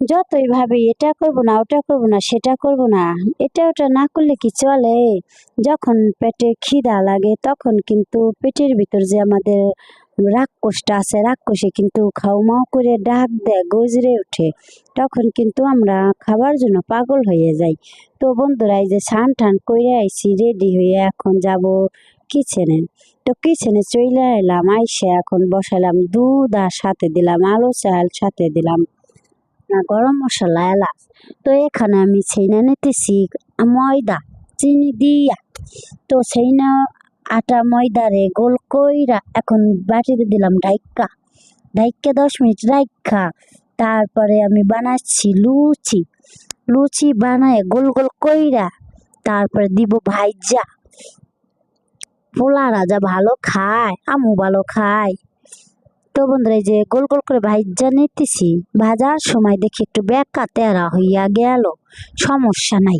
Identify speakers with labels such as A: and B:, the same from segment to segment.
A: যতই ভাবি, এটা করব না, ওটা করব না, সেটা করব না। এটা ওটা না করলে কি চলে? যখন পেটে খিদা লাগে, তখন কিন্তু পেটের ভিতর যে আমাদের রাক্ষসটা আছে, রাক্ষসে কিন্তু খাউমাউ করে ডাক দেয়, গজরে ওঠে। তখন কিন্তু আমরা খাবার জন্য পাগল হয়ে যাই। তো বন্ধুরা, এই যে সান টান করে আইছি, রেডি হয়ে এখন যাব কিচেনে। তো কিচেনে চলে এলাম, আইসে এখন বসালাম দুধ আর সাথে দিলাম, আলু চাল সাথে দিলাম। না গরম মশলা এলাচ। তো এখানে আমি ছেনা নিতেছি ময়দা, চিনি দিয়া। তো সেইনা আটা ময়দারে গোল কইরা এখন বাটিতে দিলাম ডাইক্কা। ডাইক্কা দশ মিনিট রাইখা। তারপরে আমি বানাচ্ছি লুচি। লুচি বানায় গোল গোল কইরা তারপরে দিব ভাইজা। পোলা রাজা ভালো খায় আমু ভালো খায়। তো বন্ধুরা যে গোল গোল করে ভাইজা নিতেছি। ভাজার সময় দেখি একটু ব্যাকা তেরা হইয়া গেল। সমস্যা নাই,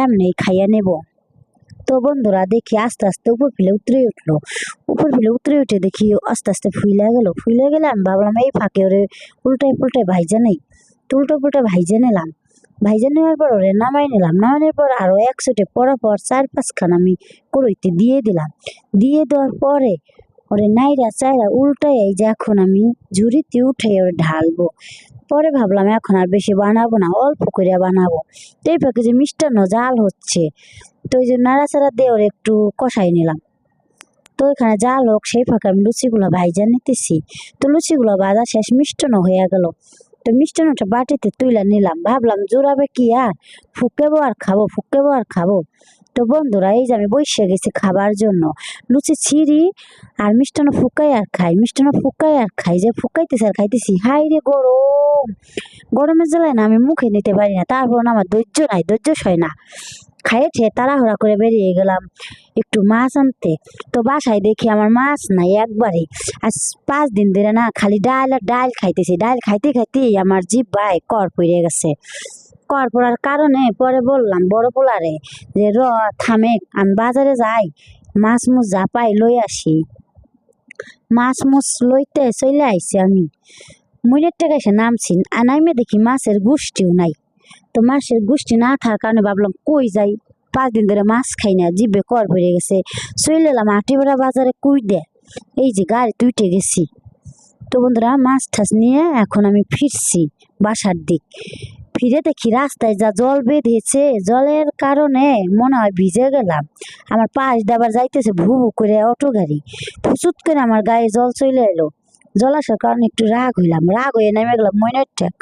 A: এমনি খাইয়া নেব। তো বন্ধুরা, দেখি আস্তে আস্তে উপর ফেলে উতরে উঠল। উপর ফেলে উতরে উঠে দেখি আস্তে আস্তে ফুইলা গেল। ফুইলা গেলে আমি ভাবলাম, এই ফাঁকে ওরে উল্টায় পুল্টায় ভাইজা নেই। তো উল্টো পুল্টা ভাইজা নিলাম। ভাইজা নেওয়ার পর ওরে নামাই নিলাম। নামানোর পর আরও একশোটে পর পর চার পাঁচখান আমি কড়ইতে দিয়ে দিলাম। দিয়ে দেওয়ার পরে ওরে নাইরা চাইরা উল্টাই যে এখন আমি ঝুড়িতে উঠে ওরে ঢালবো। পরে ভাবলাম এখন আর বেশি বানাবো না, অল্প করে বানাবো। তো এই যে মিষ্টান্ন জাল হচ্ছে, তো ওই যে নাড়াচাড়া দিয়ে ওর একটু কষাই নিলাম। তো ওইখানে যা হোক, সেই ফাঁকে আমি লুচিগুলো ভাইজা নিতেছি। তো লুচিগুলো ভাজা শেষ মিষ্টান্ন হয়ে গেল। তো মিষ্টান্নটা বাটিতে তুইলা নিলাম। ভাবলাম জোরাবে কি আর? ফুকেবো আর খাব, ফুকেবো আর খাব। তো বন্ধুরা, এই যে আমি বসে গেছি খাবার জন্য। লুচি, ছিঁড়ি আর মিষ্টান্ন ফুকাই আর খাই। মিষ্টান্ন ফুকাই আর খাই। যে ফুকাইতেছি আর খাইতেছি। হাই রে গরম! গরমের জ্বালায় না আমি মুখে নিতে পারি না। তারপর আমার ধৈর্য নাই ধৈর্য সয় না। খাইয়ে খেয়ে তাড়াহুড়া করে বেরিয়ে গেলাম। একটু মাছ আনতে। তো বাসায় দেখি আমার মাছ নাই একবারে আজ পাঁচ দিন ধরে না খালি ডাল আর ডাল খাইতেছি। ডাল খাইতে খাইতেই আমার জিভ ভাই কর পড়ে গেছে। কর পড়ার কারণে পরে বললাম, বড় পোলারে, যে র, থামে, আমি বাজারে যাই। মাছ মুছ যা পাই লই আসি। মাছ মুছ লইতে চলে আইছি আমি। মুইনের টাকা এসে নামছি। আর নামে দেখি মাছের গোষ্ঠীও নাই। তো মাছের গোষ্ঠী না থাকার কারণে ভাবলাম, কই যাই? পাঁচ দিন ধরে মাছ খাই না, জিভে কর পড়ে গেছে। চলে এলাম আটিবেড়া বাজারে কুই দে? এই যে গাড়ি তুইটে গেছি। তো বন্ধুরা, মাছ ঠাছ নিয়ে এখন আমি ফিরছি বাসার দিক। ফিরে দেখি রাস্তায় যা জল বেঁধেছে, জলের কারণে মনে হয় ভিজে গেলাম। আমার পাশ দাবার যাইতেছে ভু ভু করে অটো গাড়ি। ফুচুত করে আমার গায়ে জল চলে এলো। জল আসার কারণে একটু রাগ হইলাম। রাগ হয়ে নেমে গেলাম মইনের টেক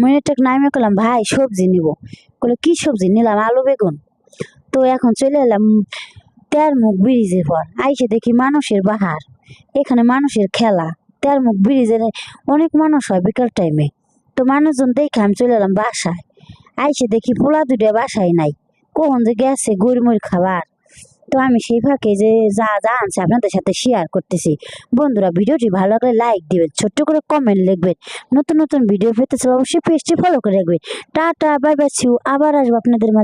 A: মইনের টেক নামে গেলাম ভাই, সবজি নিব। বলে কি সবজি? নিলাম, আলু, বেগুন। তো এখন চলে এলাম তেরমুখ ব্রিজের পর। আইসে দেখি মানুষের বাহার। এখানে মানুষের খেলা। তের তেরমুখ ব্রিজের অনেক মানুষ হয় বিকাল টাইমে তো মানুষজন দেখে আমি চলে এলাম বাসায়। আইসে দেখি পোলা দুটো বাসায় নাই। কখন যে গেছে গড়িমড়ি খাবার। তো আমি সেই ফাঁকে যে যা যা আনছে আপনাদের সাথে শেয়ার করতেছি। বন্ধুরা, ভিডিওটি ভালো লাগলে লাইক দিবেন, ছোট্ট করে কমেন্ট লিখবেন। নতুন নতুন ভিডিও পেতে অবশ্যই পেজটি ফলো করে রাখবেন। টাটা বাই বাই আবার আসব আপনাদের মাঝে।